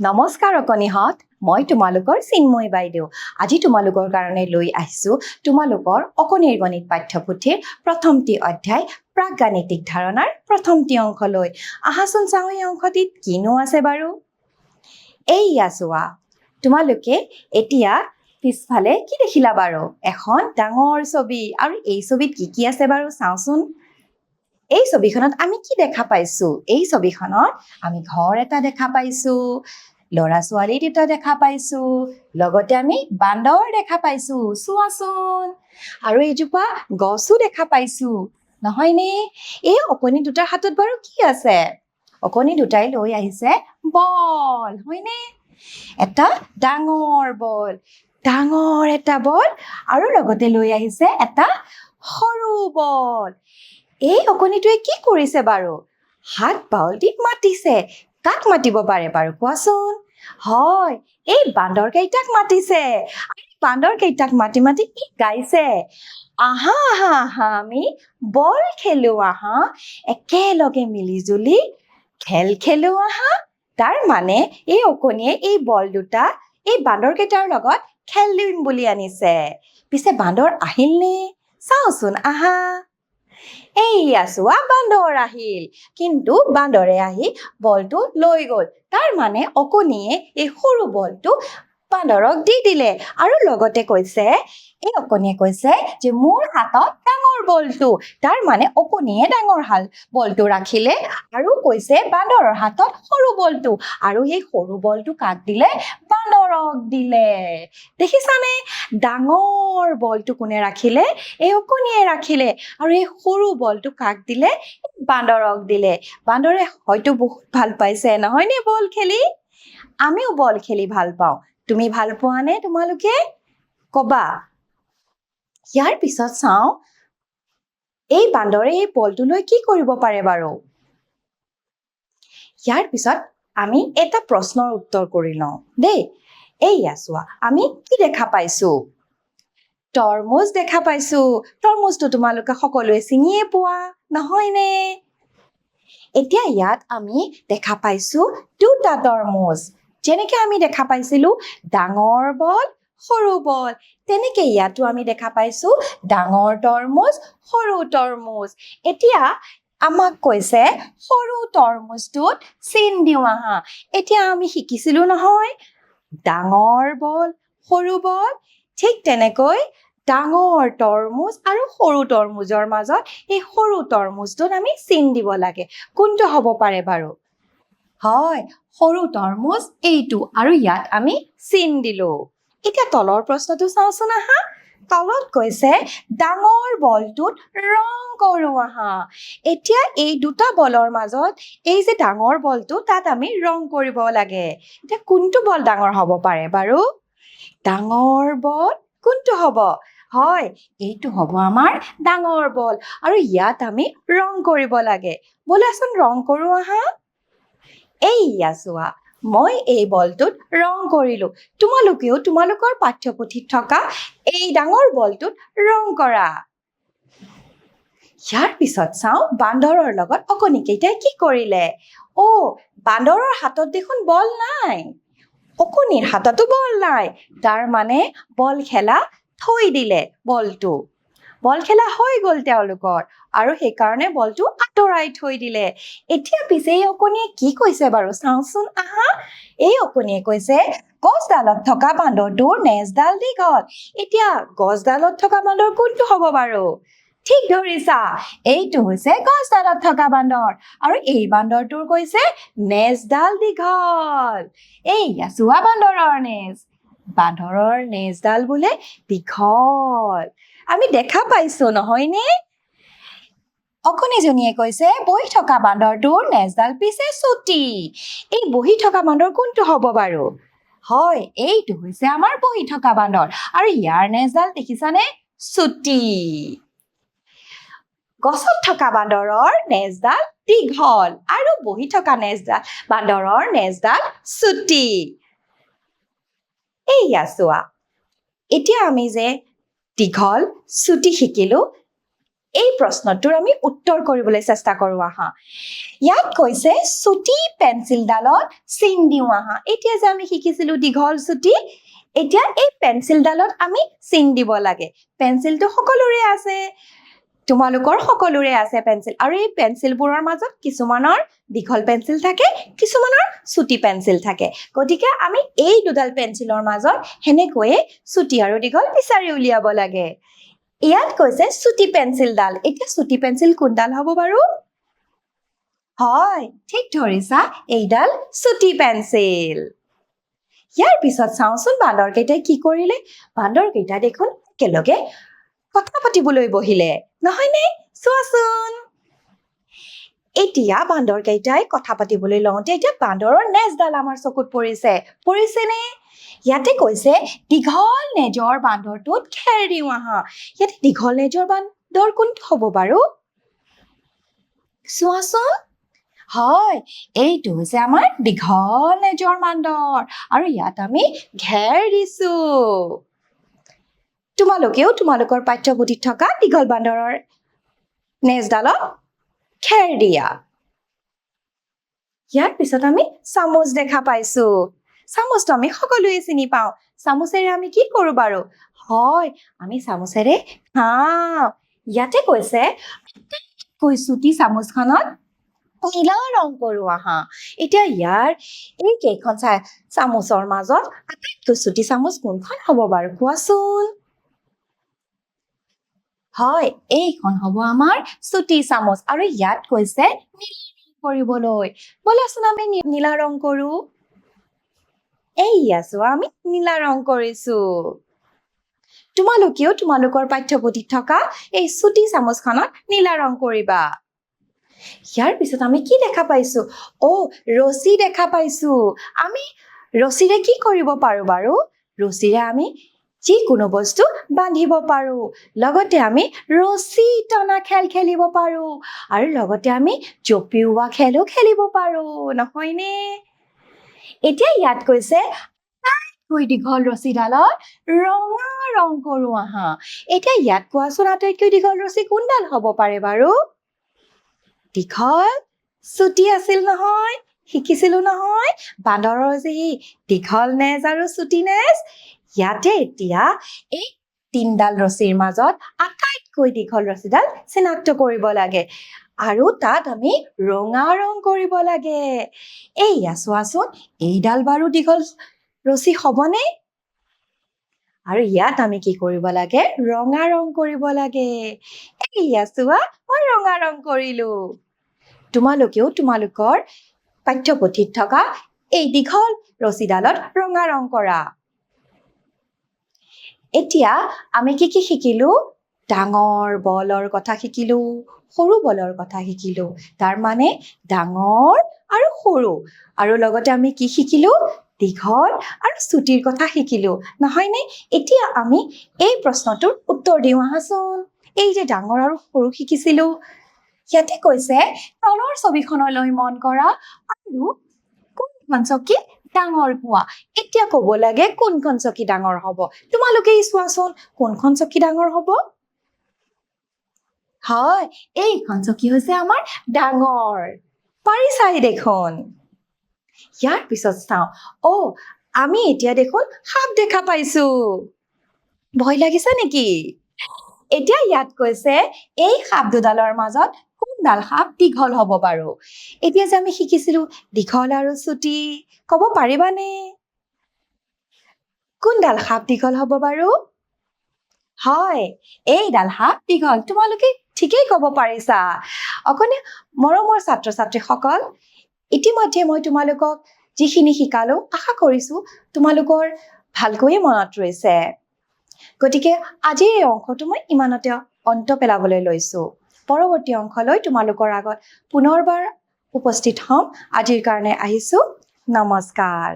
নমস্কাৰ অকণিহঁত মই তোমালোকৰ চিন্ময় বাইদেউ। আজি তোমালোকৰ কাৰণে লৈ আহিছোঁ তোমালোকৰ অকণিৰ গণিত পাঠ্যপুথিৰ প্ৰথমটি অধ্যায়, প্ৰাগগাণিতিক ধাৰণাৰ প্ৰথমটি অংশলৈ। আহাচোন চাওঁ এই অংশটিত কিনো আছে বাৰু? এইয়া চোৱা, তোমালোকে এতিয়া পিছফালে কি দেখিলা বাৰু? এখন ডাঙৰ ছবি। আৰু এই ছবিত কি কি আছে বাৰু? চাওঁচোন। এই ছবিখনত আমি কি দেখা পাইছো? এই ছবিখনত আমি ঘৰ এটা দেখা পাইছো ল'ৰা ছোৱালী দুটা দেখা পাইছো লগতে আমি বান্দৰ দেখা পাইছো চোৱাচোন। আৰু এজোপা গছো দেখা পাইছো নহয়নে এই অকণি দুটাৰ হাতত বাৰু কি আছে? অকণি দুটাই লৈ আহিছে বল হয়নে এটা ডাঙৰ বল ডাঙৰ এটা বল আৰু লগতে লৈ আহিছে এটা সৰু বল। এই অকণিটোৱে কি কৰিছে বাৰু? হাত বাউলটিত মাতিছে। কাক মাতিব পাৰে বাৰু কোৱাচোন? হয় এই বান্দৰ কেইটাক মাতিছে। আৰু বান্দৰ কেইটাক মাতি মাতি ই গাইছে। আহা আহা আহা আমি বল খেলো আহা। একেলগে মিলি জুলি খেল খেলো আহা। তাৰ মানে এই অকণিয়ে এই বল দুটা এই বান্দৰ কেইটাৰ লগত খেলিম বুলি আনিছে। পিছে বান্দৰ আহিলনে চাওচোন আহা। এইয়া চোৱা বান্দৰ আহিল। কিন্তু বান্দৰে আহি বলটো লৈ গ'ল। তাৰ মানে অকণিয়ে এই সৰু বলটো বান্দৰক দি দিলে। আৰু লগতে কৈছে এই অকণিয়ে কৈছে যে মোৰ হাতত ডাঙৰ বলটো। তাৰ মানে অকণিয়ে ডাঙৰ হাল। বলটো ৰাখিলে আৰু কৈছে বান্দৰৰ হাতত সৰু বলটো। আৰু সেই সৰু বলটো কাক দিলে? বান্দৰক দিলে। দেখিছানে? ডাঙৰ বলটো কোনে ৰাখিলে? এই অকণিয়ে ৰাখিলে। আৰু এই সৰু বলটো কাক দিলে? বান্দৰক দিলে। বান্দৰে হয়তো বহুত ভাল পাইছে। নহয়নে বল খেলি? আমিও বল খেলি ভাল পাওঁ। তুমি ভালো পোৱানে তোমালোকে? কবা। ইয়াৰ পিছত চাওঁ, এই বান্দৰে এই বলটো লৈ কি কৰিব পাৰে বাৰু? ইয়াৰ পিছত আমি এটা প্ৰশ্নৰ উত্তৰ কৰি লওঁ। দেই, এইয়া চোৱা, আমি কি দেখা পাইছো? তৰমুজ দেখা পাইছো। তৰমুজটো তোমালোকে সকলোৱে চিনিয়ে পোৱা, নহয়নে? এতিয়া ইয়াত আমি দেখা পাইছো দুটা তৰমুজ। যেনেকে আমি দেখা পাইছিলো ডাঙৰ বল সৰু বল। তেনেকে ইয়াতো আমি দেখা পাইছো ডাঙৰ তৰমুজ সৰু তৰমুজ। এতিয়া আমাক কৈছে সৰু তৰমুজটোত চিন দিওঁ আহা। এতিয়া আমি শিকিছিলো নহয় ডাঙৰ বল সৰু বল ঠিক তেনেকৈ ডাঙৰ তৰমুজ আৰু সৰু তৰমুজৰ মাজত এই সৰু তৰমুজটোত আমি চিন দিব লাগে। কোনটো হ'ব পাৰে বাৰু? হয় সৰু তৰমুজ এইটো। আৰু ইয়াত আমি চিন দিলো। এতিয়া তলৰ প্ৰশ্নটো চাওঁচোন আহা। তলত কৈছে ডাঙৰ বলটোত ৰং কৰোঁ আহা। এতিয়া এই দুটা বলৰ মাজত এই যে ডাঙৰ বলটো তাত আমি ৰং কৰিব লাগে। এতিয়া কোনটো বল ডাঙৰ হ'ব পাৰে বাৰু? ডাঙৰ বল কোনটো হ'ব? হয় এইটো হ'ব আমাৰ ডাঙৰ বল। আৰু ইয়াত আমি ৰং কৰিব লাগে। ব'লাচোন ৰং কৰোঁ আহা। এইয়া চোৱা মই এই বলটোত ৰং কৰিলো। তোমালোকেও তোমালোকৰ পাঠ্যপুথিত থকা এই ডাঙৰ বলটোত ৰং কৰা। ইয়াৰ পিছত চাওঁ বান্দৰৰ লগত অকণিকেইটাই কি কৰিলে। অ' বান্দৰৰ হাতত দেখোন বল নাই। অকণিৰ হাততো বল নাই। তাৰ মানে বল খেলা থৈ দিলে বলটো। বল খেলা হৈ গ'ল তেওঁলোকৰ। আৰু সেইকাৰণে বলটো আঁতৰাই থৈ দিলে। এতিয়া পিছে এই অকণিয়ে কি কৈছে বাৰু চাওঁচোন আহা। এই অকণিয়ে কৈছে গছডালত থকা বান্দৰটোৰ নেজডাল দীঘল। এতিয়া গছডালত থকা বান্দৰ কোনটো হ'ব বাৰু? ঠিক ধৰিছা এইটো হৈছে গছডালত থকা বান্দৰ। আৰু এই বান্দৰটোৰ কৈছে নেজডাল দীঘল। এইয়া চোৱা বান্দৰৰ নেজ। বান্দৰৰ নেজডাল বোলে দীঘল। আমি দেখা পাইছো নহয়নে অকণিজনীয়ে কৈছে বহি থকা বান্দৰটোৰ নেজডাল পিছে চুটি। এই বহি থকা বান্দৰ কোনটো হ'ব বাৰু? হয় এইটো হৈছে আমাৰ বহি থকা বান্দৰ আৰু ইয়াৰ নেজডাল দেখিছানে? চুটি। গছত থকা বান্দৰৰ নেজডাল দীঘল আৰু বহি থকা নেজডাল বান্দৰৰ নেজডাল চুটি। এইয়া চোৱা এতিয়া আমি যে দীঘল, চুটি শিকিলো। এই প্ৰশ্নটোৰ আমি উত্তৰ কৰিবলৈ চেষ্টা কৰোঁ, আহা। ইয়াত কৈছে, চুটি পেঞ্চিলডালত চিন দিওঁ, আহা। এতিয়া যে আমি শিকিছিলোঁ দীঘল চুটি, এতিয়া এই পেঞ্চিলডালত আমি চিন দিব লাগে। পেঞ্চিলটো সকলোৰে আছে। তোমালোকৰ সকলোৰে আছে পেঞ্চিল আৰু এই পেঞ্চিলবোৰৰ মাজত কিছুমানৰ দীঘল পেঞ্চিল থাকে কিছুমানৰ চুটি পেঞ্চিল থাকে। গতিকে আমি এই দুডাল পেঞ্চিলৰ মাজত সেনেকৈয়ে চুটি আৰু দীঘল বিচাৰি উলিয়াব লাগে। ইয়াত কৈছে চুটি পেঞ্চিলডাল এতিয়া চুটি পেঞ্চিল কোনডাল হ'ব বাৰু? হয় ঠিক ধৰিছা এইডাল চুটি পেঞ্চিল ইয়াৰ পিছত চাওঁচোন বান্দৰকেইটাই কি কৰিলে? বান্দৰকেইটা দেখোন একেলগে কথা পাতিবলৈ বহিলে। নহয়নে? চোৱাচোন। এতিয়া বান্দৰকেইটাই কথা পাতিবলৈ লওঁতে এতিয়া বান্দৰৰ নেজডাল আমাৰ চকুত পৰিছে। পৰিছেনে? ইয়াতে কৈছে দীঘল নেজৰ বান্দৰটোত খেৰ দিওঁ আহা। ইয়াতে দীঘল নেজৰ বান্দৰ কোনটো হ'ব বাৰু? চোৱাচোন। হয় এইটো হৈছে আমাৰ দীঘল নেজৰ বান্দৰ। আৰু ইয়াত আমি ঘেৰ দিছো। তোমালোকেও তোমালোকৰ পাঠ্যপুথিত থকা দীঘল বান্দৰৰ নেজডালত খেৰ দিয়া। ইয়াৰ পিছত আমি চামুচ দেখা পাইছো। চামুচটো আমি সকলোৱে চিনি পাওঁ। চামুচেৰে আমি কি কৰোঁ বাৰু? হয় আমি চামুচেৰে খাওঁ। ইয়াতে কৈছে আটাইতকৈ চুটি চামুচখনত নীলা ৰং কৰোঁ আহা। এতিয়া ইয়াৰ এই কেইখন চা চামুচৰ মাজত আটাইতকৈ চুটি চামুচ কোনখন হ'ব বাৰু? কোৱাচোন। হয়। এইখন হ'ব আমাৰ চুটি চামুচ আৰু ইয়াত কৈছে কৰিবলৈ। ব'লাচোন আমি নীলা ৰং কৰোঁ। এইয়া চোৱা আমি নীলা ৰং কৰিছো। তোমালোকেও তোমালোকৰ পাঠ্যপুথিত থকা এই চুটি চামুচখনত নীলা ৰং কৰিবা। ইয়াৰ পিছত আমি কি দেখা পাইছো? অ' ৰছী দেখা পাইছো। আমি ৰছীৰে কি কৰিব পাৰো বাৰু? ৰছীৰে আমি যিকোনো বস্তু বান্ধিব পাৰো। লগতে আমি ৰছী টনা খেল খেলিব পাৰো আৰু লগতে আমি জপিওৱা খেলো খেলিব পাৰো নহয়নে? এতিয়া ইয়াত কৈছে আটাইতকৈ দীঘল ৰছীডালত ৰঙা ৰং কৰো আহা। এতিয়া ইয়াত কোৱাচোন আটাইতকৈ দীঘল ৰছী কোনডাল হ'ব পাৰে বাৰু? দীঘল চুটি আছিল নহয় শিকিছিলো নহয় বান্দৰৰ যি দীঘল নেজ আৰু চুটি নেজ ইয়াতে এতিয়া এই তিনডাল ৰছীৰ মাজত আটাইতকৈ দীঘল ৰছীডাল চিনাক্ত কৰিব লাগে। আৰু তাত আমি ৰঙা ৰং কৰিব লাগে। এইয়া চোৱাচোন এইডাল বাৰু দীঘল ৰছী হ'বনে? আৰু ইয়াত আমি কি কৰিব লাগে? ৰঙা ৰং কৰিব লাগে। এইয়া চোৱা মই ৰঙা ৰং কৰিলো। তোমালোকেও তোমালোকৰ পাঠ্যপুথিত থকা এই দীঘল ৰছীডালত ৰঙা ৰং কৰা। এতিয়া আমি কি কি শিকিলো? ডাঙৰ বলৰ কথা শিকিলো সৰু বলৰ কথা শিকিলো। তাৰ মানে ডাঙৰ আৰু সৰু। আৰু লগতে আমি কি শিকিলো? দীঘল আৰু চুটিৰ কথা শিকিলো। নহয়নে? এতিয়া আমি এই প্ৰশ্নটোৰ উত্তৰ দিওঁ আহাচোন। এই যে ডাঙৰ আৰু সৰু শিকিছিলো ইয়াতে কৈছে তলৰ ছবিখনলৈ মন কৰা আৰু কোনখন চকী ডাঙৰ পোৱা এতিয়া ক'ব লাগে কোনখন চকী ডাঙৰ হ'ব। তোমালোকেই চোৱাচোন কোনখন চকী ডাঙৰ হ'ব? হয় এইখন চকী হৈছে আমাৰ ডাঙৰ। পাৰিছাই দেখোন? ইয়াৰ পিছত চাওঁ। অ' আমি এতিয়া দেখোন সাপ দেখা পাইছো। ভয় লাগিছে নেকি? এতিয়া ইয়াত কৈছে এই সাপ দুডালৰ মাজত কোনডাল সাপ দীঘল হ'ব বাৰু এতিয়া যে আমি শিকিছিলো দীঘল আৰু চুটি ক'ব পাৰিবানে? কোনডাল সাপ দীঘল হ'ব বাৰু হয় এইডাল সাপ দীঘল। তোমালোকে ঠিকেই ক'ব পাৰিছা। অকণে মৰমৰ ছাত্ৰ ছাত্ৰীসকল ইতিমধ্যে মই তোমালোকক যিখিনি শিকালো আশা কৰিছো তোমালোকৰ ভালকৈয়ে মনত ৰৈছে। গতিকে আজিৰ এই অংশটো মই ইমানতে অন্ত পেলাবলৈ লৈছো। পৰৱৰ্তী অংশলৈ তোমালোকৰ আগত পুনৰবাৰ উপস্থিত হ'ম। আজিৰ কাৰণে আহিছো। নমস্কাৰ।